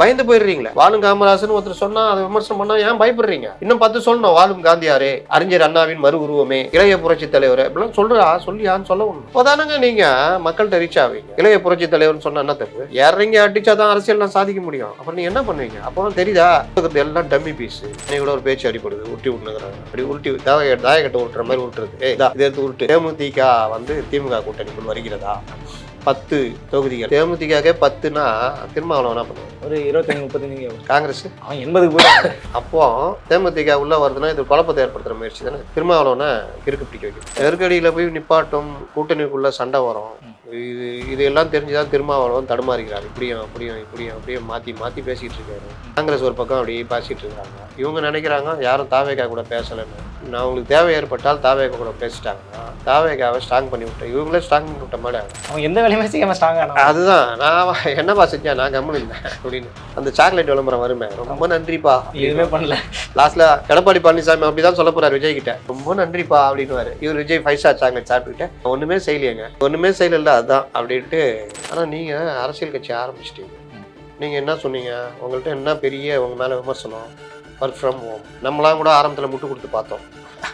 பயந்து போயிடுறீங்களே? வாழும் காமராசன் ஒருத்தர் சொன்னா அதை விமர்சனம் பண்ணா ஏன் பயப்படுறீங்க? இன்னும் பத்து சொல்லணும் வாழும் காந்தியாரே அறிஞர் அண்ணாவின் மறு உருவமே இளைய புரட்சி தலைவர் இப்படிலாம் சொல்றா சொல்லியான்னு சொல்ல ஒண்ணு. இப்போதானங்க நீங்க மக்கள்கிட்ட ரீச் ஆவீங்க. இளைய புரட்சி தலைவர்னு சொன்னா என்ன தப்பு இறங்கி அடிச்சாதான் அரசியல் சாதிக்க முடியும். அப்ப நீங்க என்ன பண்ணுவீங்க? அப்புறம் தெரியுதா? இருக்கிறது எல்லாம் டம்மி பீஸ் நீ கூட ஒரு பேச்சு அடிப்படுது உருட்டி விட்டுனுக்குறாங்க அப்படி உருட்டி தாய தாயக்கட்டை உருட்டுற மாதிரி உருட்டுறது. இதா, இதை எடுத்து உருட்டு. தேமுதிக வந்து திமுக கூட்டணிக்குள் வருகிறதா? பத்து தொகுதிகள். தேமுதிக பத்துனா திருமாவளவன் என்ன பண்ணுவாங்க ஒரு இருபத்தஞ்சு முப்பத்தஞ்சு காங்கிரஸ். அவன் எண்பதுக்கு போய் அப்போ தேமுதிக உள்ள வருதுன்னா இது குழப்பத்தை ஏற்படுத்துற முயற்சி தானே? திருமாவளவனை கிறுக்கு பிடிக்க வைக்கும். நெருக்கடியில போய் நிப்பாட்டும் கூட்டணிக்குள்ள சண்டை வரும். இது இது எல்லாம் தெரிஞ்சுதான் திருமாவளவன் தடுமாறுகிறார் இப்படியும் அப்படியும் இப்படியும் அப்படியும் மாத்தி மாத்தி பேசிட்டு இருக்காரு. காங்கிரஸ் ஒரு பக்கம் அப்படியே பேசிட்டு இருக்காங்க. இவங்க நினைக்கிறாங்க யாரும் தாவேகா கூட பேசலைன்னு. நான் உங்களுக்கு தேவை ஏற்பட்டால் தாவேகா கூட பேசிட்டாங்கன்னா தாவேகாவை ஸ்ட்ராங் பண்ணி விட்டேன் இவங்களே ஸ்ட்ராங் பண்ணி விட்ட மாதிரி. அவன் எந்த வேலையுமே செய்யாம ஸ்ட்ராங் அதுதான். நான் என்னப்பா செஞ்சேன் நான் கம்முன்னு இல்லை அப்படின்னு. அந்த சாக்லேட் விளம்பரம் வருமே ரொம்ப நன்றிப்பா எதுவுமே பண்ணல. லாஸ்ட்ல எடப்பாடி பழனிசாமி அப்படிதான் சொல்ல போறாரு விஜய் கிட்ட. ரொம்ப நன்றிப்பா அப்படின்னு இவர் விஜய் ஃபைவ் ஸ்டார் சாக்லேட் சாப்பிட்டுக்கிட்ட ஒண்ணுமே செய்யலையேங்க. ஒண்ணுமே செய்யல அதுதான் அப்படின்ட்டு. ஆனா நீங்க அரசியல் கட்சி ஆரம்பிச்சிட்டீங்க. நீங்க என்ன சொன்னீங்க? உங்கள்ட்ட என்ன பெரிய உங்க மேல விமர்சனம்? ஒர்க் ஃப்ரம் ஹோம் நம்மளாம் கூட ஆரம்பத்தில் முட்டு கொடுத்து பார்த்தோம்.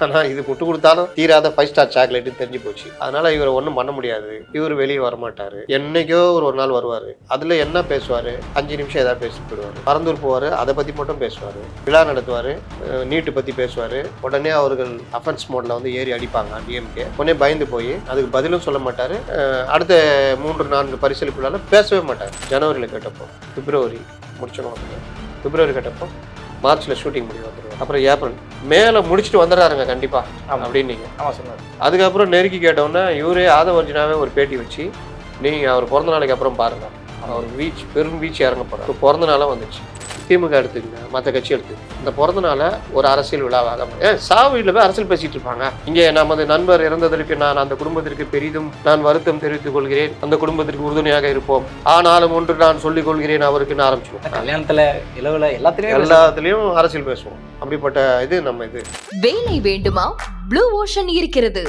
ஆனால் இது முட்டு கொடுத்தாலும் தீராத ஃபைவ் ஸ்டார் சாக்லேட்டுன்னு தெரிஞ்சு போச்சு. அதனால இவரை ஒன்றும் பண்ண முடியாது. இவர் வெளியே வரமாட்டார். என்னைக்கோ ஒரு ஒரு நாள் வருவார். அதில் என்ன பேசுவார்? அஞ்சு நிமிஷம் ஏதாவது பேசி போயிடுவார். பறந்தூர் போவார். அதை பற்றி மட்டும் பேசுவார். விழா நடத்துவார். நீட்டு பற்றி பேசுவார். உடனே அவர்கள் அஃபென்ஸ் மோடில் வந்து ஏறி அடிப்பாங்க டிஎம்கே உடனே பயந்து போய் அதுக்கு பதிலும் சொல்ல மாட்டார். அடுத்த மூன்று நான்கு பரிசீலிப்புகளால பேசவே மாட்டார். ஜனவரியில் கேட்டப்போ பிப்ரவரி முடிச்சணும் பிப்ரவரி கேட்டப்போ மார்ச்ல ஷூட்டிங் முடிவு வந்துருவாரு. அப்புறம் ஏப்ரல் மேல முடிச்சுட்டு வந்துடுறாருங்க கண்டிப்பா ஆமா. அப்படின்னு நீங்க ஆமா சொன்னார். அதுக்கப்புறம் நெருக்கி கேட்டோன்னே இவரே ஆதவர்ஜினாவே ஒரு பேட்டி வச்சு நீங்க அவர் பிறந்த நாளைக்கு அப்புறம் பாருங்க. அவர் வீச் பெரும் வீச்சு இறங்க போறார். இப்போ பிறந்த நாளாக வந்துச்சு. திமுக எடுத்துக்கங்க மற்ற கட்சி எடுத்துக்கங்க. இந்த பிறந்த நாளை ஒரு அரசியல் விழாவாக ஏன் சாவு வீட்டில் போய் அரசியல் பேசிட்டு இருப்பாங்க. இங்கே நமது நண்பர் இறந்ததற்கு நான் அந்த குடும்பத்திற்கு பெரிதும் நான் வருத்தம் தெரிவித்துக் கொள்கிறேன். அந்த குடும்பத்திற்கு உறுதுணையாக இருப்போம். ஆனாலும் ஒன்று நான் சொல்லிக் கொள்கிறேன் அவருக்குன்னு ஆரம்பிச்சிடுவோம் கல்யாணத்துல இளவுல எல்லாத்துலயும் எல்லாத்துலேயும் அரசியல் பேசுவோம். அப்படிப்பட்ட இது நம்ம இது. வேலை வேண்டுமா? ப்ளூ ஓஷன் இருக்கிறது.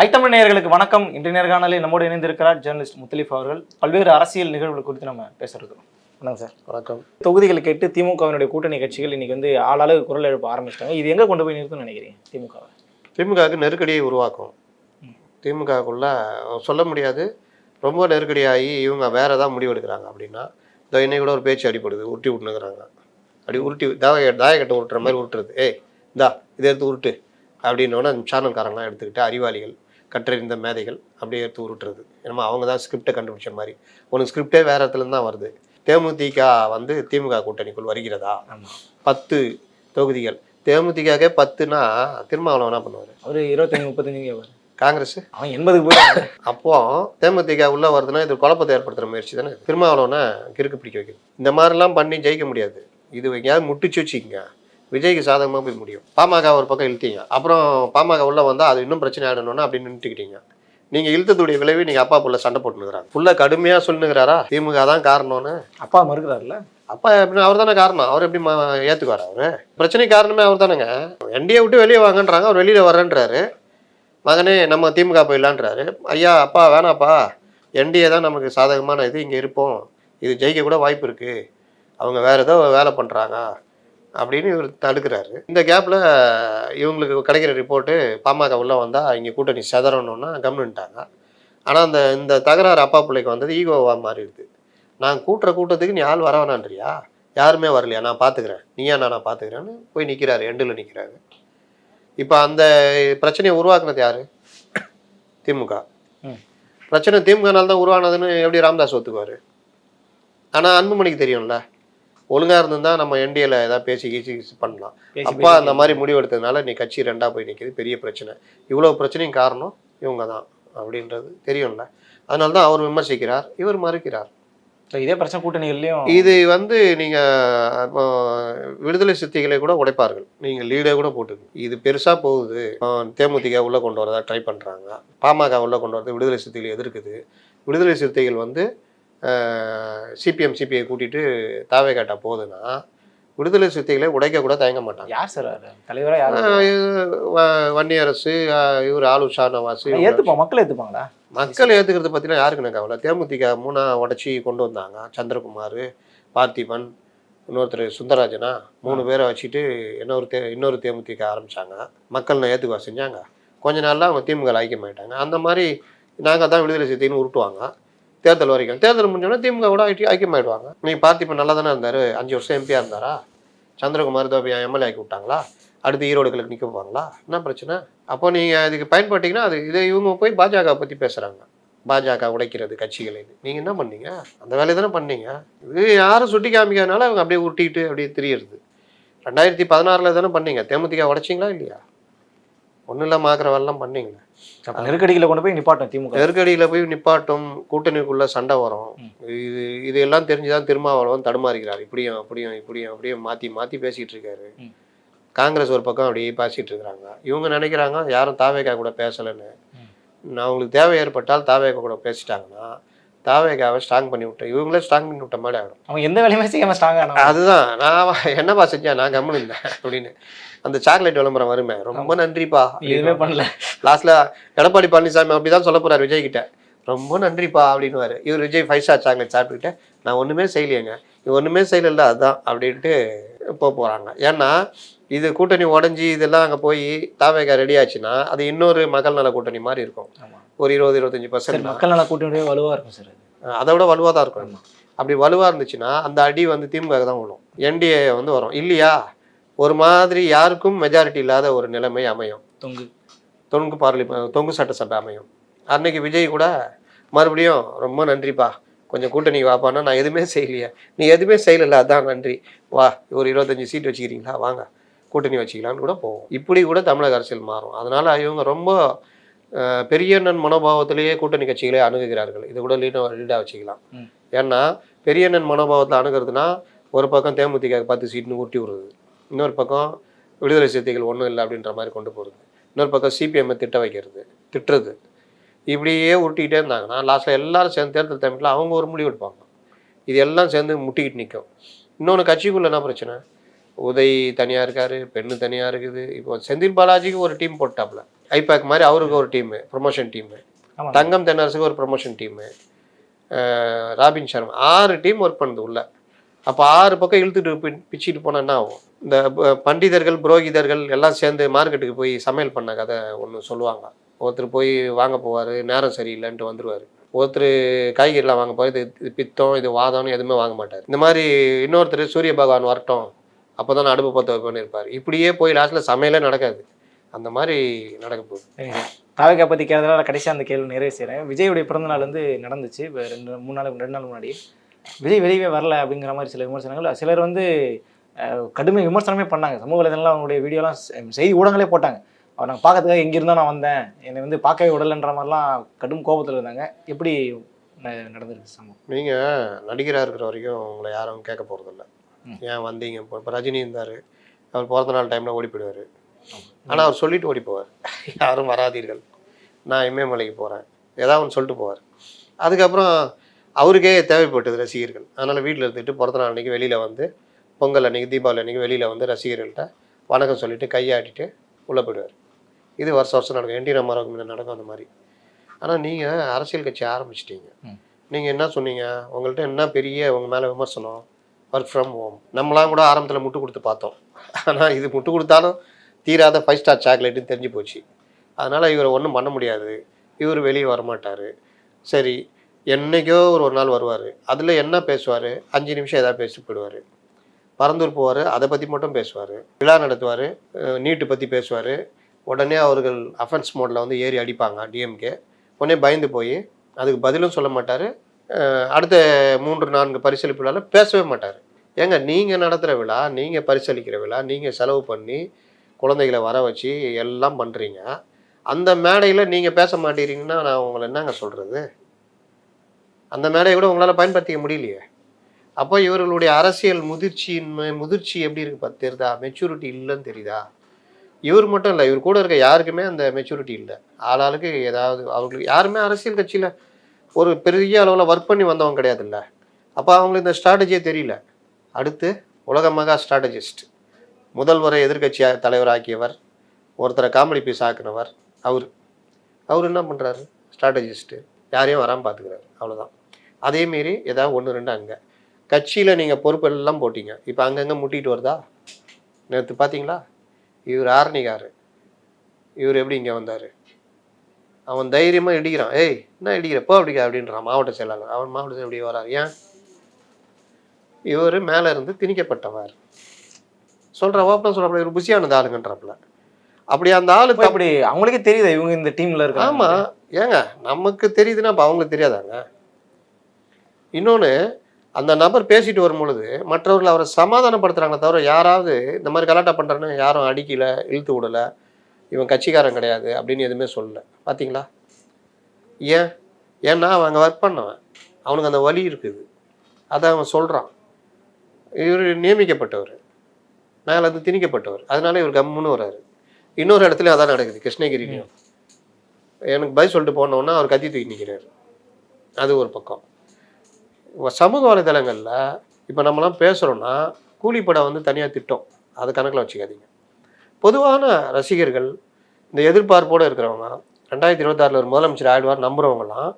ஐத்தமிழ் நேயர்களுக்கு வணக்கம். இன்றைய நேர்காணலில் நம்மோடு இணைந்திருக்கிறார் ஜேர்னலிஸ்ட் முத்தலிஃப் அவர்கள். பல்வேறு அரசியல் நிகழ்வுகள் குறித்து நம்ம பேச இருக்கிறோம் வணக்கம் சார். வணக்கம். தொகுதிகளை கேட்டு திமுகவினுடைய கூட்டணி கட்சிகள் இன்னைக்கு வந்து ஆளாளு குரல் எழுப்ப ஆரம்பிச்சிட்டாங்க. இது எங்க கொண்டு போய் நிறுத்தும்னு நினைக்கிறீங்க திமுகவை? திமுகவுக்கு நெருக்கடியை உருவாக்கும். திமுகக்குள்ள சொல்ல முடியாது. ரொம்ப நெருக்கடியாகி இவங்க வேற ஏதாவது முடிவு எடுக்கிறாங்க அப்படின்னா இந்த இன்னைக்கு கூட ஒரு பேச்சு அடிப்படுது உருட்டி விட்டுனுக்குறாங்க அப்படி உருட்டி தாய தாயக்கட்டை உருட்டுற மாதிரி உருட்டுறது. ஏய் இந்தா இதை எடுத்து உருட்டு அப்படின்னோடனே சேனல்காரங்களாம் எடுத்துக்கிட்டு அறிவாளிகள் கற்றறிந்த மேதைகள் அப்படியே எடுத்து உருட்டுறது. ஏன்னா அவங்க தான் ஸ்கிரிப்டை கண்டுபிடிச்ச மாதிரி. உனக்கு ஸ்கிரிப்டே வேற இடத்துலேருந்து தான் வருது. தேமுதிக வந்து திமுக கூட்டணிக்குள் வருகிறதா? பத்து தொகுதிகள். தேமுதிக பத்துனா திருமாவளவன் என்ன பண்ணுவார்? ஒரு இருபத்தஞ்சு முப்பத்தஞ்சு காங்கிரஸ். அவன் எண்பதுக்கு போய் அப்போ தேமுதிக உள்ள வருதுன்னா இது குழப்பத்தை ஏற்படுத்துற முயற்சி தானே திருமாவளவனை கிறுக்கு பிடிக்க வைக்கும் இந்த மாதிரிலாம் பண்ணி ஜெயிக்க முடியாது. இது எங்கேயாவது முட்டிச்சு வச்சுக்கங்க. விஜய்க்கு சாதகமாக போய் முடியும். பாமக ஒரு பக்கம் இழுத்தீங்க. அப்புறம் பாமக உள்ள வந்தால் அது இன்னும் பிரச்சனை ஆயிடணும்னா அப்படின்னு நின்றுக்கிட்டீங்க நீங்கள் இழுத்ததுடைய விளைவு நீங்கள் அப்பா புள்ள சண்டை போட்டுனுக்குறாங்க ஃபுல்லாக கடுமையாக சொல்லுங்கிறாரா? திமுக தான் காரணம்னு. அப்பா மறுக்கிறாருல அப்பா எப்படி அவர் தானே காரணம். அவர் எப்படி ஏத்துக்குவார் அவரு? பிரச்சனை காரணமே அவர் தானேங்க. என்டிஏ விட்டு வெளியே வாங்கன்றாங்க. அவர் வெளியில வரேன்றாரு மகனே நம்ம திமுக போயிடலான்றாரு. ஐயா அப்பா வேணாப்பா. என்டிஏ தான் நமக்கு சாதகமான இது. இங்கே இருப்போம். இது ஜெயிக்க கூட வாய்ப்பு இருக்கு. அவங்க வேற ஏதோ வேலை பண்றாங்க. அப்படின்னு இவர் தடுக்கிறாரு. இந்த கேப்ல இவங்களுக்கு கிடைக்கிற ரிப்போர்ட்டு பாமக உள்ள வந்தா இங்க கூட்டணி செதறணும்னா கம்னுட்டாங்க ஆனா அந்த இந்த தகராறு அப்பா பிள்ளைக்கு வந்தது ஈகோவா மாறிடுது. நான் கூட்டுற கூட்டத்துக்கு நீ ஆள் வர வேணான்றியா? யாருமே வரலையா? நான் பார்த்துக்கிறேன் நீயா நான் நான் பார்த்துக்கிறேன்னு போய் நிற்கிறாரு எண்டில் நிற்கிறாரு இப்போ அந்த பிரச்சனையை உருவாக்குனது யாரு? திமுக. பிரச்சனை திமுகனால தான் உருவானதுன்னு எப்படி ராமதாஸ் ஒத்துக்குவார்? ஆனால் அன்புமணிக்கு தெரியும்ல. ஒழுங்கா இருந்திருந்தா நம்ம என்டிஏல ஏதாவது பேசி கீசி பண்ணலாம். அப்பா அந்த மாதிரி முடிவு எடுத்ததுனால நீ கட்சி ரெண்டா போய் நிற்கிது பெரிய பிரச்சனை. இவ்வளோ பிரச்சனையும் காரணம் இவங்க தான் அப்படின்றது தெரியும்ல. அதனால தான் அவர் விமர்சிக்கிறார் இவர் மறுக்கிறார். இதே பிரச்சனை கூட்டணிகள்லயும் இது வந்து நீங்க இப்போ விடுதலை சிறுத்தைகளை கூட உடைப்பார்கள். நீங்க லீடே கூட போட்டுங்க இது பெருசா போகுது. தேமுதிக உள்ள கொண்டு வரதா ட்ரை பண்றாங்க. பாமக உள்ள கொண்டு வரது விடுதலை சிறுத்தைகள் எதிர்க்குது. விடுதலை சிறுத்தைகள் வந்து சிபிஎம் சிபிஐ கூட்டிட்டு தாவே காட்டா போகுதுன்னா விடுதலை சிறுத்தைகளை உடைக்க கூட தயங்க மாட்டாங்க. யார் சார் அது? தலைவரா யார்? ஆஹ் இது வ- வன்னியரசு ஆஹ் இவர் ஆலு ஷானவாஸ் ஏத்துப்போம் மக்கள் ஏத்துப்பாங்களா? மக்கள் ஏற்றுக்கிறது பற்றிலாம் யாருக்குன்னு கவலை? தேமுதிக மூணா உடச்சி கொண்டு வந்தாங்க சந்திரகுமார் பார்த்திபன் இன்னொருத்தர் சுந்தரராஜனா மூணு பேரை வச்சுட்டு இன்னொரு தே இன்னொரு தேமுதிக ஆரம்பித்தாங்க மக்கள் நான் ஏற்றுக்குவா செஞ்சாங்க? கொஞ்ச நாள்ல அவங்க திமுக ஐக்கியமாயிட்டாங்க. அந்த மாதிரி நாங்கள் தான் விடுதலை சிறுத்தைன்னு உருட்டுவாங்க. தேர்தல் வரைக்கும். தேர்தல் முடிஞ்சோடனே திமுக கூட ஐக்கிய ஐக்கியமாயிடுவாங்க. நீங்கள் பார்த்து இப்போ நல்லா தானே இருந்தார்? அஞ்சு வருஷம் எம்பியாக இருந்தாரா? சந்திரகுமார் தோபியா எம்எல்ஏ ஆக்கி விட்டாங்களா? அடுத்து ஈரோடுகளுக்கு நிற்க போவாங்களா என்ன பிரச்சனை? அப்போ நீங்கள் இதுக்கு பயன்பட்டீங்கன்னா அது இதை இவங்க போய் பாஜக பற்றி பேசுகிறாங்க பாஜக உடைக்கிறது கட்சிகளை. நீங்கள் என்ன பண்ணீங்க? அந்த வேலையை தானே பண்ணீங்க. இது யாரும் சுட்டி காமிக்கிறதுனால அவங்க அப்படியே உருட்டிக்கிட்டு அப்படியே திரியிறது. ரெண்டாயிரத்தி பதினாறில் தானே பண்ணீங்க. தேமுதிக உடைச்சிங்களா இல்லையா? ஒன்றும் இல்லாமல் ஆக்கிற வேலைலாம் பண்ணீங்களே? அப்ப நெருக்கடிகளை கொண்டு போய் நிப்பாட்டும் திமுக. நெருக்கடியில் போய் நிப்பாட்டும் கூட்டணிக்குள்ள சண்டை வரும். இது இது தெரிஞ்சுதான் திருமாவளவன் தடுமாறுகிறார். இப்படியும் அப்படியும் இப்படியும் அப்படியும் மாற்றி மாற்றி பேசிகிட்டு இருக்காரு. காங்கிரஸ் ஒரு பக்கம் அப்படியே பேசிட்டு இருக்கிறாங்க. இவங்க நினைக்கிறாங்க யாரும் தாவேகா கூட பேசலைன்னு. நான் அவங்களுக்கு தேவை ஏற்பட்டால் தாவேகா கூட பேசிட்டாங்கன்னா தாவேகாவை ஸ்ட்ராங் பண்ணி விட்டேன். இவங்களே ஸ்ட்ராங் பண்ணி விட்ட மாதிரி ஆகிடும் அவங்க எந்த வேலையுமே செய்யாம ஸ்ட்ராங் ஆனா அதுதான். நான் என்னப்பா செஞ்சேன் நான் கம்முன்னு இருந்தேன் அப்படின்னு. அந்த சாக்லேட் விளம்பரம் வருமே ரொம்ப நன்றிப்பா. எதுவுமே பண்ணல. லாஸ்ட்ல எடப்பாடி பழனிசாமி அப்படிதான் சொல்ல போறாரு விஜய் கிட்ட. ரொம்ப நன்றிப்பா அப்படின்னுவாரு. இவர் விஜய் ஃபைவ் ஸ்டார் சாக்லேட் சாப்பிட்டுக்கிட்டு நான் ஒண்ணுமே செய்யலையேங்க. இது ஒண்ணுமே செய்யல அதுதான் அப்படின்ட்டு போக போறாங்க. ஏன்னா இது கூட்டணி உடஞ்சி இதெல்லாம் அங்கே போய் தாவேகா ரெடி ஆச்சுன்னா அது இன்னொரு மகள் நல கூட்டணி மாதிரி இருக்கும். ஒரு இருபது இருபத்தஞ்சு பர்சன்ட் மக்கள் நல்லா கூட்டணியே வலுவா இருக்கும் சார் அது. விட வலுவாக தான் இருக்கும். அப்படி வலுவாக இருந்துச்சுன்னா அந்த அடி வந்து திமுக தான் விழும். என்டிஏ வந்து வரும். இல்லையா? ஒரு மாதிரி யாருக்கும் மெஜாரிட்டி இல்லாத ஒரு நிலைமை அமையும். தொங்கு. தொங்கு பார்லி தொங்கு சட்டசபை அமையும். அன்னைக்கு விஜய் கூட மறுபடியும் ரொம்ப நன்றிப்பா. கொஞ்சம் கூட்டணி வாப்பான்னா நான் எதுவுமே செய்யலையே. நீ எதுவுமே செய்யலைல்ல அதான் நன்றி. வா ஒரு இருபத்தஞ்சி சீட் வச்சுக்கிறீங்களா? வாங்க. கூட்டணி வச்சுக்கலான்னு கூட போவோம். இப்படி கூட தமிழக அரசியல் மாறும். அதனால இவங்க ரொம்ப பெரியண்ணன் மனோபாவத்திலேயே கூட்டணி கட்சிகளை அணுகுகிறார்கள். இது கூட லீட லீடாக வச்சுக்கலாம். ஏன்னா பெரியண்ணன் மனோபாவத்தில் அணுகிறதுனா ஒரு பக்கம் தேமுதிக பத்து சீட்னு ஊட்டி விடுறது. இன்னொரு பக்கம் விடுதலை சிறுத்தைகள் ஒன்றும் இல்லை அப்படின்ற மாதிரி கொண்டு போகிறது இன்னொரு பக்கம் சிபிஎம்மை திட்ட வைக்கிறது திட்டுறது. இப்படியே உருட்டிக்கிட்டே இருந்தாங்கன்னா லாஸ்ட்டில் எல்லாரும் சேர்ந்து தேர்தல் டைமில் அவங்க ஒரு முடிவு எடுப்பாங்க. இது எல்லாம் சேர்ந்து முட்டிக்கிட்டு நிற்கும் இன்னொன்று கட்சிக்குள்ள என்ன பிரச்சனை? உதய் தனியாக இருக்காரு பெண்ணு தனியாக இருக்குது. இப்போ செந்தில் பாலாஜிக்கு ஒரு டீம் போட்டாப்புல. ஐபேக் மாதிரி அவருக்கு ஒரு டீமு ப்ரொமோஷன் டீமு தங்கம் தென்னரசுக்கு ஒரு ப்ரொமோஷன் டீமு ராபின் சர்மா. ஆறு டீம் ஒர்க் பண்ணுது உள்ள. அப்போ ஆறு பக்கம் இழுத்துட்டு பிச்சிட்டு போனா என்ன ஆகும்? இந்த பண்டிதர்கள் புரோகிதர்கள் எல்லாம் சேர்ந்து மார்க்கெட்டுக்கு போய் சமையல் பண்ண கதை ஒன்று சொல்லுவாங்க. ஒருத்தர் போய் வாங்க போவார் நேரம் சரியில்லைன்ட்டு வந்துருவார். ஒருத்தர் காய்கறிலாம் வாங்க போய் இது இது பித்தம் இது வாதம்னு எதுவுமே வாங்க மாட்டார். இந்த மாதிரி இன்னொருத்தர் சூரிய பகவான் வரட்டும் அப்போ தான் அடுப்பு பற்ற வைப்பேன்னு இருப்பார். இப்படியே போய் லாஸ்ட்டில் சமையலே நடக்காது. அந்த மாதிரி நடக்க போகுது. சரிங்க சார். தாவகா பத்தி கேட்டதால கடைசியா அந்த கேள்வி நிறைவு செய்றேன். விஜயுடைய பிறந்த நாள் வந்து நடந்துச்சு. இப்போ ரெண்டு மூணு நாள் ரெண்டு நாள் முன்னாடி. விஜய் வெளியவே வரல அப்படிங்கிற மாதிரி சில விமர்சனங்கள். சிலர் வந்து கடுமை விமர்சனமே பண்ணாங்க. சமூக வலைதளம்ல அவங்களுடைய வீடியோலாம் செய்தி ஊடகங்களே போட்டாங்க. அவர் நாங்கள் பார்க்கறதுக்காக எங்க இருந்தா நான் வந்தேன். என்னை வந்து பார்க்கவே விடலைன்ற மாதிரிலாம் கடும் கோபத்தில் இருந்தாங்க. எப்படி நடந்திருக்கு சம்பவம்? நீங்கள் நடிகராக இருக்கிற வரைக்கும் உங்களை யாரும் கேட்க போகிறதில்ல. ஏன் வந்தீங்க? இப்போ ரஜினி இருந்தார். அவர் பிறந்த நாள் டைமில் ஓடி போயிடுவார். ஆனால் அவர் சொல்லிட்டு ஓடி போவார் யாரும் வராதீர்கள். நான் இமயமலைக்கு போகிறேன் ஏதாவது ஒன்று சொல்லிட்டு போவார். அதுக்கப்புறம் அவருக்கே தேவைப்பட்டது ரசிகர்கள். அதனால் வீட்டில் இருந்துட்டு பிறந்த நாள் அன்றைக்கி வெளியில் வந்து பொங்கல் அன்றைக்கி தீபாவளி அன்றைக்கி வெளியில் வந்து ரசிகர்கள்ட்ட வணக்கம் சொல்லிட்டு கையாட்டிட்டு உள்ளே போயிடுவார். இது வருஷம் வருஷம் நடக்கும். என்டி ராமாராவுக்கு முன்ன நடக்கும் அந்த மாதிரி. ஆனால் நீங்கள் அரசியல் கட்சி ஆரம்பிச்சிட்டீங்க. நீங்கள் என்ன சொன்னீங்க? உங்கள்கிட்ட என்ன பெரிய உங்கள் மேலே விமர்சனம்? ஒர்க் ஃப்ரம் ஹோம் நம்மளாம் கூட ஆரம்பத்தில் முட்டு கொடுத்து பார்த்தோம். ஆனால் இது முட்டு கொடுத்தாலும் தீராத ஃபைவ் ஸ்டார் சாக்லேட்டுன்னு தெரிஞ்சு போச்சு. அதனால் இவரை ஒன்றும் பண்ண முடியாது. இவர் வெளியே வரமாட்டார். சரி என்னைக்கோ ஒரு ஒரு நாள் வருவார். அதில் என்ன பேசுவார்? அஞ்சு நிமிஷம் எதாவது பேசிட்டு போயிடுவார். பரந்தூர் போவார் அதை பற்றி மட்டும் பேசுவார். விழா நடத்துவார் நீட்டு பற்றி பேசுவார். உடனே அவர்கள் அஃபென்ஸ் மோடில் வந்து ஏறி அடிப்பாங்க டிஎம்கே உடனே பயந்து போய் அதுக்கு பதிலும் சொல்ல மாட்டார். அடுத்த மூன்று நான்கு பரிசளிப்பு விழாவில் பேசவே மாட்டார். ஏங்க நீங்கள் நடத்துகிற விழா நீங்கள் பரிசளிக்கிற விழா நீங்கள் செலவு பண்ணி குழந்தைகளை வர வச்சு எல்லாம் பண்ணுறீங்க அந்த மேடையில் நீங்கள் பேச மாட்டேறீங்கன்னா நான் உங்களை என்னங்க சொல்கிறது அந்த மேடையை கூட உங்களால் பயன்படுத்திக்க முடியலையே. அப்போ இவர்களுடைய அரசியல் முதிர்ச்சியின்மை முதிர்ச்சி எப்படி இருக்கு பார்த்து தெரியுதா? மெச்சூரிட்டி இல்லைன்னு தெரியுதா? இவர் மட்டும் இல்லை இவர் கூட இருக்க யாருக்குமே அந்த மெச்சூரிட்டி இல்லை. ஆளாளுக்கு ஏதாவது அவங்களுக்கு யாருமே அரசியல் கட்சியில் ஒரு பெரிய அளவில் ஒர்க் பண்ணி வந்தவங்க கிடையாதுல்ல. அப்போ அவங்களுக்கு இந்த ஸ்ட்ராட்டஜியே தெரியல. அடுத்து உலக மகா ஸ்ட்ராட்டஜிஸ்ட் முதல்வரை எதிர்க்கட்சி தலைவராக்கியவர் ஒருத்தரை காமெடி பீஸ் ஆக்குனவர் அவர். அவர் என்ன பண்ணுறாரு ஸ்ட்ராட்டஜிஸ்ட்டு யாரையும் வராமல் பார்த்துக்கிறாரு அவ்வளோதான் அதேமாரி ஏதாவது ஒன்று ரெண்டு அங்கே. கட்சியில் நீங்கள் பொறுப்பெல்லாம் போட்டிங்க. இப்போ அங்கங்கே முட்டிகிட்டு வருதா? நேற்று பார்த்தீங்களா இவர் ஆரணிகார் இவர் எப்படி இங்கே வந்தார்? அவன் தைரியமாக இடிக்கிறான். ஏய் என்ன இடிக்கிற? போ அப்படிக்கா அப்படின்றான் மாவட்ட செயலாளர். அவன் மாவட்ட செயலர் எப்படி வரார்? ஏன்? இவர் மேலே இருந்து திணிக்கப்பட்டவர். சொல்கிற ஓப்பனாக சொல்கிறப்ப இவர் புசியானது ஆளுங்கன்றப்பல. அப்படி அந்த ஆளு இப்படி அவங்களுக்கே தெரியுது? இவங்க இந்த டீம்ல இருக்காங்க. ஆமா. ஏங்க நமக்கு தெரியுதுன்னா அப்போ அவங்களுக்கு தெரியாதாங்க? இன்னொன்று அந்த நபர் பேசிட்டு வரும் பொழுது மற்றவர்கள் அவரை சமாதானப்படுத்துறாங்களே தவிர யாராவது இந்த மாதிரி கலாட்டா பண்ணுறேன்னு யாரும் அடிக்கல இழுத்து விடல இவன் கட்சிக்காரன் கிடையாது அப்படின்னு எதுவுமே சொல்லல. பாத்தீங்களா? ஏன்? ஏன்னா அவன் அங்கே ஒர்க் பண்ணவன். அவனுக்கு அந்த வலி இருக்குது. அதை அவன் சொல்கிறான் இவர் நியமிக்கப்பட்டவர். மேலே இருந்து திணிக்கப்பட்டவர். அதனால இவர் கம்முன்னு வர்றாரு. இன்னொரு இடத்துல அதான் நடக்குது கிருஷ்ணகிரிலையும். எனக்கு பதில் சொல்லிட்டு போனோன்னா அவர் கத்தி தூக்கி நிற்கிறாரு அது ஒரு பக்கம். சமூக வலைதளங்களில் இப்போ நம்மலாம் பேசுகிறோன்னா கூலிப்படம் வந்து தனியாக திட்டம். அது கணக்கில் வச்சுக்காதீங்க. பொதுவான ரசிகர்கள் இந்த எதிர்பார்ப்போடு இருக்கிறவங்க ரெண்டாயிரத்தி இருபத்தாறில் ஒரு முதலமைச்சர் ஆயிடுவார் நம்புகிறவங்கலாம்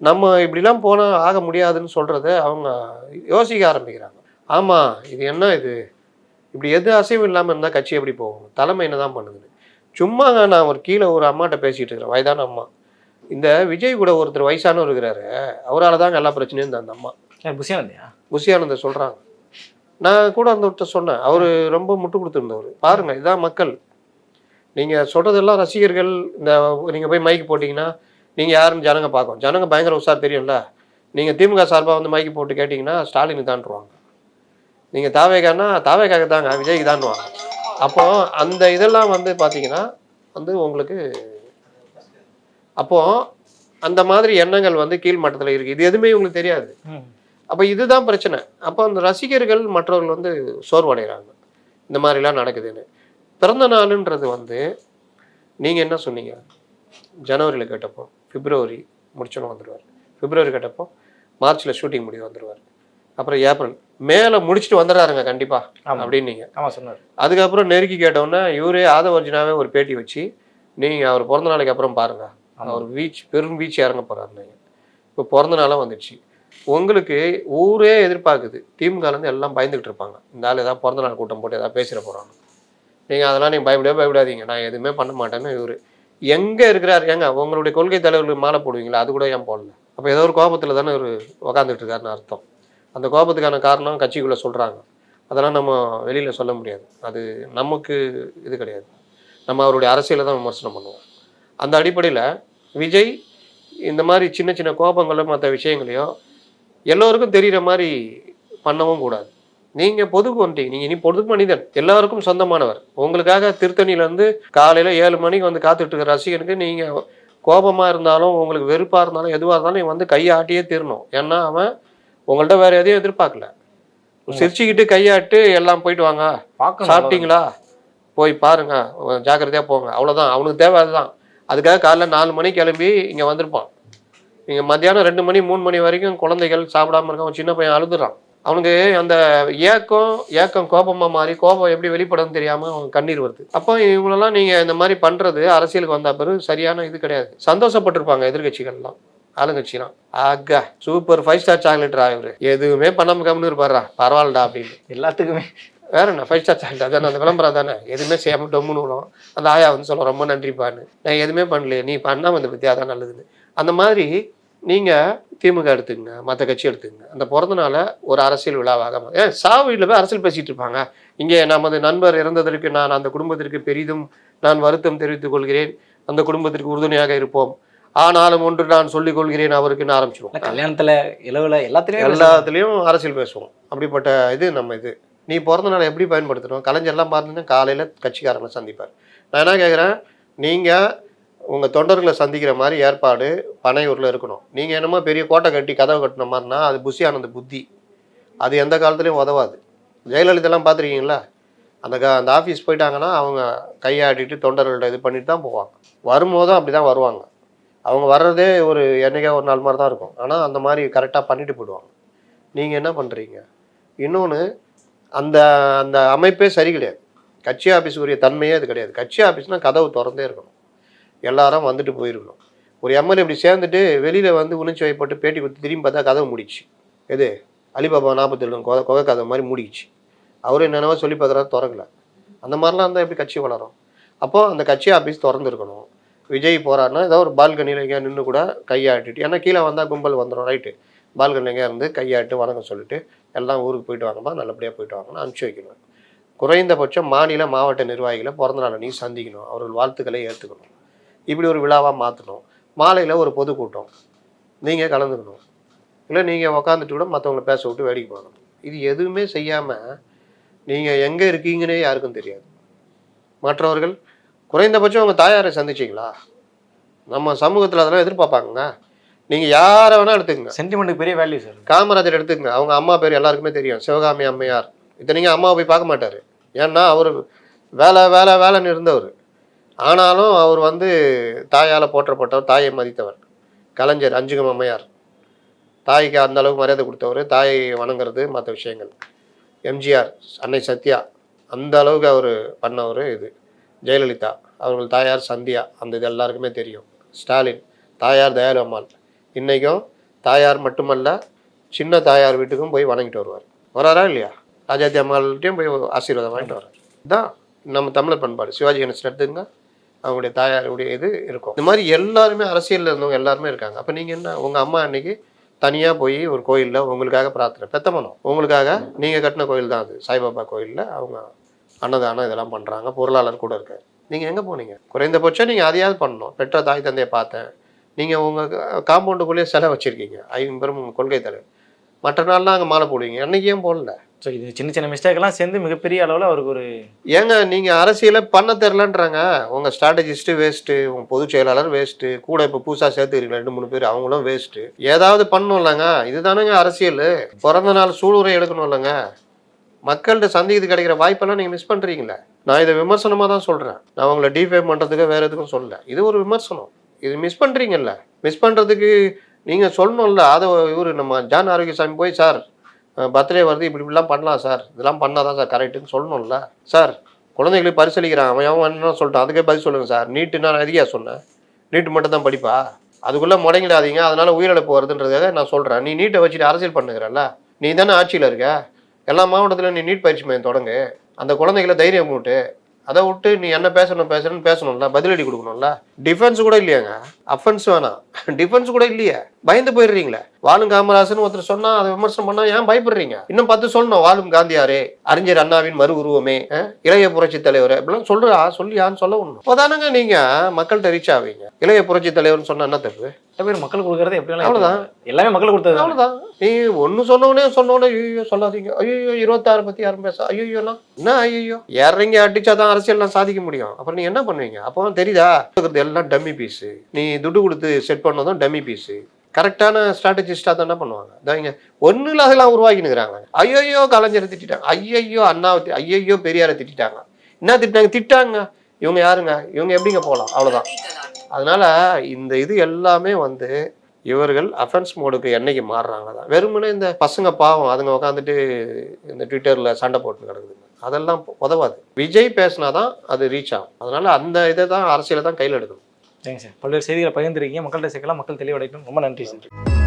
நம்ம இப்படிலாம் போனால் ஆக முடியாதுன்னு சொல்கிறத அவங்க யோசிக்க ஆரம்பிக்கிறாங்க. ஆமாம் இது என்ன இது? இப்படி எது அசைவும் இல்லாமல் இருந்தால் கட்சி எப்படி போகும்? தலைமை என்ன தான் பண்ணுது? சும்மாங்க நான் ஒரு கீழே ஒரு அம்மாட்ட பேசிகிட்டு இருக்கிறேன். வயதான அம்மா. இந்த விஜய் கூட ஒருத்தர் வயசானவர் இருக்கிறாரு. அவரால் தாங்க எல்லா பிரச்சனையும் இந்த அந்த அம்மா. புசியானந்தியா? புசியானந்த சொல்கிறாங்க நான் கூட அந்த ஒருத்தர் சொன்னேன். அவர் ரொம்ப முட்டு கொடுத்துருந்தவர். பாருங்க இதான் மக்கள். நீங்கள் சொல்கிறதெல்லாம் ரசிகர்கள் இந்த நீங்கள் போய் மைக்கு போட்டிங்கன்னா நீங்கள் யாருன்னு ஜனங்க பார்க்கும். ஜனங்க பயங்கர உஷார் தெரியும்ல. நீங்கள் திமுக சார்பாக வந்து மைக்கு போட்டு கேட்டிங்கன்னா ஸ்டாலினுக்கு தான்ருவாங்க நீங்கள் தாவேகான்னா தாவேக்காக தாங்க விஜய்க்கு தான்வாங்க அப்போ அந்த இதெல்லாம் வந்து பார்த்தீங்கன்னா வந்து உங்களுக்கு அப்போ அந்த மாதிரி எண்ணங்கள் வந்து கீழ் மட்டத்தில் இருக்குது இது எதுவுமே உங்களுக்கு தெரியாது. அப்போ இதுதான் பிரச்சனை. அப்போ அந்த ரசிகர்கள் மற்றவர்கள் வந்து சோர்வடைகிறாங்க இந்த மாதிரிலாம் நடக்குதுன்னு. பிறந்த நாளுன்றது வந்து நீங்கள் என்ன சொன்னீங்க? ஜனவரியில் கேட்டப்போ பிப்ரவரி முடிச்சோன்னு வந்துடுவார் பிப்ரவரி கேட்டப்போ மார்ச்சில் ஷூட்டிங் முடிவு வந்துடுவார் அப்புறம் ஏப்ரல். மேலே முடிச்சுட்டு வந்துடுறாருங்க கண்டிப்பாக ஆமா. அப்படின்னீங்க. ஆமா சொன்னார். அதுக்கப்புறம் நெருக்கி கேட்டோன்னே இவரே ஆதவர்ஜினாவே ஒரு பேட்டி வச்சு நீங்கள் அவர் பிறந்த நாளைக்கு அப்புறம் பாருங்க. அவர் வீச் பெரும் வீச்சு இறங்க போகிறாரு இப்போ பிறந்த நாளாக வந்துடுச்சு உங்களுக்கு ஊரே எதிர்பார்க்குது. திமுகலேருந்து எல்லாம் பயந்துகிட்டு இருப்பாங்க. இந்த ஆள் ஏதாவது பிறந்த நாள் கூட்டம் போட்டு ஏதாவது பேசிட போகிறாங்க நீங்கள் அதெல்லாம் நீங்கள் பயப்படவே பயப்படாதீங்க. நான் எதுவுமே பண்ண மாட்டேன்னு இவர். எங்கே இருக்கிறார்? ஏங்க உங்களுடைய கொள்கை தலைவர்களுக்கு மாலை போடுவீங்களா? அது கூட ஏன் போடல? அப்போ ஏதோ ஒரு கோபத்தில் தானே இவர் உக்காந்துட்டு இருக்காருன்னு அர்த்தம். அந்த கோபத்துக்கான காரணம் கட்சிக்குள்ளே சொல்கிறாங்க அதெல்லாம் நம்ம வெளியில் சொல்ல முடியாது. அது நமக்கு இது கிடையாது. நம்ம அவருடைய அரசியலை தான் விமர்சனம் பண்ணுவோம். அந்த அடிப்படையில் விஜய் இந்த மாதிரி சின்ன சின்ன கோபங்களும் மற்ற விஷயங்களையும் எல்லோருக்கும் தெரிகிற மாதிரி பண்ணவும் கூடாது. நீங்கள் பொதுக்கு வந்துட்டீங்க. நீங்கள் இனி பொது மனிதன். எல்லாருக்கும் சொந்தமானவர். உங்களுக்காக திருத்தணியிலேருந்து காலையில் ஏழு மணிக்கு வந்து காத்துட்டு இருக்கிற ரசிகனுக்கு நீங்கள் கோபமாக இருந்தாலும் உங்களுக்கு வெறுப்பாக இருந்தாலும் எதுவாக இருந்தாலும் நீ வந்து கையாட்டியே தீரணும். ஏன்னா அவன் உங்கள்கிட்ட வேற எதையும் எதிர்பார்க்கல. சிரிச்சுக்கிட்டு கையாட்டு எல்லாம் போயிட்டு வாங்க. சாப்பிட்டீங்களா? போய் பாருங்க. ஜாக்கிரதையா போங்க. அவ்வளவுதான். அவனுக்கு தேவை அதுதான். அதுக்காக காலைல நாலு மணிக்கு கிளம்பி இங்க வந்திருப்பான். இங்க மத்தியானம் ரெண்டு மணி மூணு மணி வரைக்கும் குழந்தைகள் சாப்பிடாம இருக்கான் அவன் சின்ன பையன் அழுதுறான். அவனுக்கு அந்த ஏக்கம் ஏக்கம் கோபமா மாறி கோபம் எப்படி வெளிப்படும்னு தெரியாம அவன் கண்ணீர் வருது. அப்போ இவங்களெல்லாம் நீங்க இந்த மாதிரி பண்றது அரசியலுக்கு வந்த பிறகு சரியான இது கிடையாது. சந்தோஷப்பட்டிருப்பாங்க எதிர்கட்சிகள்லாம். ஆளுங்கட்சிலாம் ஆகா சூப்பர் ஃபைவ் ஸ்டார் சாக்லேட் இவரு. எதுவுமே பண்ணாம கம்னு இருப்பாரா பரவாயில்லடா அப்படின்னு. எல்லாத்துக்குமே. வேற என்ன ஃபைவ் ஸ்டார் சாக்லேட் அதானே அந்த விளம்பரம் தானே. எதுவுமே செய்யாம டொம்முன்னு விடும். அந்த ஆயா வந்து சொல்ல ரொம்ப நன்றிப்பான்னு. நான் எதுவுமே பண்ணலையே நீ பண்ணாம இந்த பத்தி அதான் நல்லதுன்னு. அந்த மாதிரி நீங்க திமுக எடுத்துக்கங்க மற்ற கட்சி எடுத்துக்கங்க. அந்த பிறந்த நாளை ஒரு அரசியல் விழாவாக ஏன் சாவு வீட்டில் போய் அரசியல் பேசிட்டு இருப்பாங்க. இங்கே நமது நண்பர் இறந்ததற்கு நான் அந்த குடும்பத்திற்கு பெரிதும் நான் வருத்தம் தெரிவித்துக் கொள்கிறேன். அந்த குடும்பத்திற்கு உறுதுணையாக இருப்போம். ஆனாலும் ஒன்று நான் சொல்லிக் கொள்கிறேன் அவருக்குன்னு ஆரம்பிச்சிருவோம் கல்யாணத்துல இளவுல எல்லாத்துலயுமே எல்லாத்துலேயும் அரசியல் பேசுவோம். அப்படிப்பட்ட இது நம்ம இது. நீ பிறந்த நாளை எப்படி பயன்படுத்தணும்? கலைஞர்லாம் பார்த்தீங்கன்னா காலையில் கட்சிக்காரங்களை சந்திப்பார். நான் என்ன கேட்குறேன் நீங்கள் உங்கள் தொண்டர்களை சந்திக்கிற மாதிரி ஏற்பாடு பனையூரில் இருக்கணும். நீங்கள் என்னமோ பெரிய கோட்டை கட்டி கதவை கட்டின மாதிரினா அது புஷி ஆனந்த புத்தி. அது எந்த காலத்துலேயும் உதவாது. ஜெயலலிதாலாம் பார்த்துருக்கீங்களா? அந்த க அந்த ஆஃபீஸ் போயிட்டாங்கன்னா அவங்க கையாடிட்டு தொண்டர்கள்ட்ட இது பண்ணிட்டு தான் போவாங்க. வரும்போதும் அப்படி தான் வருவாங்க. அவங்க வர்றதே ஒரு என்னைக்கா ஒரு நாள் மாதிரி தான் இருக்கும். ஆனால் அந்த மாதிரி கரெக்டாக பண்ணிட்டு போயிடுவாங்க. நீங்கள் என்ன பண்ணுறீங்க இன்னொன்று அந்த அந்த அமைப்பே சரி கிடையாது. கட்சி ஆஃபீஸுக்குரிய தன்மையே அது கிடையாது. கட்சி ஆஃபீஸ்னால் கதவு திறந்தே இருக்கணும். எல்லாரும் வந்துட்டு போயிருக்கணும். ஒரு எம்எல்ஏ இப்படி சேர்ந்துட்டு வெளியில் வந்து உணர்ச்சி வைப்பட்டு பேட்டி கொடுத்து திரும்பி பார்த்தா கதவு மூடிச்சு எது? அலிபாபா நாற்பத்தேழு கொகை கொகை கதவு மாதிரி மூடிச்சு அவரும் என்னென்னவோ சொல்லி பார்க்குறாரு திறக்கல. அந்த மாதிரிலாம் இருந்தால் எப்படி கட்சி வளரும்? அப்போது அந்த கட்சி ஆஃபீஸ் திறந்துருக்கணும். விஜய் போறாருன்னா ஏதோ ஒரு பால்கனியில் எங்கேயா நின்று கூட கையாட்டிட்டு ஏன்னா கீழே வந்தால் கும்பல் வந்துடும் ரைட்டு பால்கனியில் எங்கேயா இருந்து கையாட்டு வணக்கம் சொல்லிட்டு எல்லாம் ஊருக்கு போயிட்டு வாங்கம்மா நல்லபடியாக போயிட்டு வாங்கன்னு அனுப்பிச்சி வைக்கணும். குறைந்தபட்சம் மாநில மாவட்ட நிர்வாகிகளை பிறந்த நாள் நீ சந்திக்கணும். அவர்கள் வாழ்த்துக்களை ஏற்றுக்கணும் இப்படி ஒரு விழாவாக மாற்றணும் மாலையில் ஒரு பொதுக்கூட்டம். நீங்கள் கலந்துக்கணும். இல்லை நீங்கள் உக்காந்துட்டு கூட மற்றவங்கள பேச விட்டு வேடிக்கை பார்க்கணும். இது எதுவுமே செய்யாமல் நீங்கள் எங்கே இருக்கீங்கன்னே யாருக்கும் தெரியாது. மற்றவர்கள் குறைந்தபட்சம் உங்கள் தாயாரை சந்திச்சிங்களா? நம்ம சமூகத்தில் அதெல்லாம் எதிர்பார்ப்பாங்க நீங்கள் யாரை வேணால் எடுத்துக்கங்க. சென்டிமெண்ட்டுக்கு பெரிய வேல்யூ சார் காமராஜர் எடுத்துக்கங்க. அவங்க அம்மா பேர் எல்லாருக்குமே தெரியும். சிவகாமி அம்மையார். இத்தனைக்கும் அம்மாவை போய் பார்க்க மாட்டார். ஏன்னா அவர் வேலை வேலை வேலைன்னு இருந்தவர். ஆனாலும் அவர் வந்து தாயால் போற்றப்பட்டவர் தாயை மதித்தவர். கலைஞர் அஞ்சுகம் அம்மையார். தாய்க்கு அந்த அளவுக்கு மரியாதை கொடுத்தவர். தாயை வணங்குறது மற்ற விஷயங்கள். எம்ஜிஆர் அன்னை சத்யா. அந்த அளவுக்கு அவர் பண்ணவர் இது. ஜெயலலிதா அவர்கள் தாயார் சந்தியா அந்த இது எல்லாருக்குமே தெரியும். ஸ்டாலின் தாயார் தயாளு அம்மாள். இன்றைக்கும் தாயார் மட்டுமல்ல சின்ன தாயார் வீட்டுக்கும் போய் வணங்கிட்டு வருவார். வராரா இல்லையா? ராஜாஜி அம்மாள்கிட்டையும் போய் ஆசீர்வாதம் வாங்கிட்டு வர்றார் இதுதான் நம்ம தமிழர் பண்பாடு. சிவாஜி கணேசன் எடுத்துங்க அவங்களுடைய தாயாருடைய இது இருக்கும். இந்த மாதிரி எல்லாருமே அரசியலில் இருந்தவங்க எல்லாருமே இருக்காங்க. அப்போ நீங்கள் என்ன உங்கள் அம்மா அன்னைக்கு தனியாக போய் ஒரு கோயிலில் உங்களுக்காக பிரார்த்தனை பெத்தமனம் உங்களுக்காக நீங்கள் கட்டின கோயில் தான் அது. சாய்பாபா கோயிலில் அவங்க அன்னதானம் இதெல்லாம் பண்ணுறாங்க பொருளாளர் கூட இருக்கார். நீங்கள் எங்கே போனீங்க? குறைந்தபட்சம் நீங்கள் அதையாவது பண்ணணும். பெற்ற தாய் தந்தையை பார்த்தேன். நீங்கள் உங்கள் காம்பவுண்டுக்குள்ளேயே சிலை வச்சுருக்கீங்க. ஐம்பெரும் கொள்கை தலைவர். மற்ற நாள்லாம் அங்கே மாலை போடுவீங்க. அன்னைக்கு ஏன் போடல? ஸோ இது சின்ன சின்ன மிஸ்டேக்லாம் சேர்ந்து மிகப்பெரிய அளவில் அவருக்கு ஒரு ஏங்க நீங்கள் அரசியலை பண்ண தெரிலன்றாங்க உங்கள் ஸ்ட்ராட்டஜிஸ்ட்டு வேஸ்ட்டு உங்கள் பொதுச் செயலாளர் வேஸ்ட்டு கூட இப்போ புதுசாக சேர்த்துக்கிறீங்க ரெண்டு மூணு பேர் அவங்களும் வேஸ்ட்டு ஏதாவது பண்ணணும் இல்லைங்க இதுதானங்க அரசியல். பிறந்த நாள் சூளுரை எடுக்கணும் இல்லைங்க மக்கள்கிட்ட சந்திக்கிறது கிடைக்கிற வாய்ப்பெல்லாம் நீங்கள் மிஸ் பண்ணுறீங்களே நான் இதை விமர்சனமாக தான் சொல்கிறேன் நான் உங்களை டிஃபைம் பண்ணுறதுக்கு வேறு எதுக்கும் சொல்லல. இது ஒரு விமர்சனம். இது மிஸ் பண்ணுறீங்கல்ல மிஸ் பண்ணுறதுக்கு நீங்கள் சொல்லணும்ல. அதை இவர் நம்ம ஜான் ஆரோக்கியசாமி போய் சார் பர்த்டே வருது. இப்படி இப்படிலாம் பண்ணலாம் சார். இதெல்லாம் பண்ணால் தான் சார் கரெக்டுன்னு சொல்லணும்ல. சார் குழந்தைகளுக்கு பரிசளிக்கிறான். அவன் அவன் என்ன சொல்லிட்டான்? அதுக்கே பதில் சொல்லுங்கள் சார். நீட்டு நான் எதுக்கே சொன்னேன் நீட்டு மட்டும் தான் படிப்பா? அதுக்குள்ளே முடங்கிடாதீங்க. அதனால் உயிரிழப்பு வருதுன்றதுக்காக நான் சொல்கிறேன் நீ நீட்டை வச்சுட்டு அரசியல் பண்ணுகிறல்ல. நீ தானே ஆட்சியில் இருக்க? எல்லா மாவட்டத்திலும் நீ நீட் பயிற்சி மையம் தொடங்கு. அந்த குழந்தைகளை தைரியம் போட்டு அதை விட்டு நீ என்ன பேசணும் பேசணும்னு பேசணும்ல பதிலடி கொடுக்கணும்ல. டிஃபென்ஸ் கூட இல்லையாங்க. அஃபென்ஸ் வேணாம். டிஃபென்ஸ் கூட இல்லையே. பயந்து போயிடுறீங்களே. வாழும் காமராசன் ஒருத்தர் சொன்னா அதை விமர்சனம் பண்ணா ஏன் பயப்படுறீங்க? இன்னும் பத்து சொல்லணும் வாழும் காந்தியாரே அறிஞர் அண்ணாவின் மறு உருவமே இளைய புரட்சி தலைவர் இப்படிலாம் சொல்றா சொல்லியான்னு சொல்ல ஒண்ணும். அப்போதானங்க நீங்க மக்கள்கிட்ட ரீச் ஆவீங்க. இளைய புரட்சி தலைவர்னு சொன்னா என்ன தப்பு? பேர் மக்கள் கொடுக்கறது எப்படி அவ்வளவுதான். எல்லாமே மக்கள் கொடுத்தது தானே. அவ்வளவுதான் நீ ஒன்னு சொன்னோடனே சொன்னோடனே ஐயோ சொல்லாதீங்க. ஐயோ இருபத்தாறு பத்தி யாரும் பேச ஐயோலாம் என்ன ஐயோ இறங்கி அடிச்சாதான் அரசியல்லாம் சாதிக்க முடியும். அப்புறம் நீ என்ன பண்ணுவீங்க? அப்போ தெரியுதா? எல்லாம் டம்மி பீஸு. நீ துட்டு கொடுத்து செட் பண்ணதும் டம்மி பீஸு. கரெக்டான ஸ்ட்ராட்டஜிஸ்டாக தான் என்ன பண்ணுவாங்க. இதான் இங்க ஒன்றும் இல்லாதெல்லாம் உருவாக்கினுக்கிறாங்க. ஐயோ கலைஞரை திட்டாங்க ஐயையோ அண்ணாவை ஐயையோ பெரியாரை திட்டாங்க என்ன திட்டாங்க திட்டாங்க. இவங்க யாருங்க? இவங்க எப்படிங்க போகலாம்? அவ்வளோதான் அதனால இந்த இது எல்லாமே வந்து இவர்கள் அஃபென்ஸ் மோடுக்கு என்னைக்கு மாறுறாங்க தான். வெறுமனே இந்த பசங்க பாவம் அதுங்க உட்காந்துட்டு இந்த ட்விட்டரில் சண்டை போட்டு கிடக்குதுங்க அதெல்லாம் உதவாது விஜய் பேசினா தான் அது ரீச் ஆகும். அதனால அந்த இதை தான் அரசியலை தான் கையில் எடுக்கணும். சரிங்க சார். பல்வேறு செய்திகளை பகிர்ந்துருக்கீங்க. மக்கள்கிட்ட சேர்க்கலாம். மக்கள் தெளிவடைக்கணும் ரொம்ப நன்றி சார்.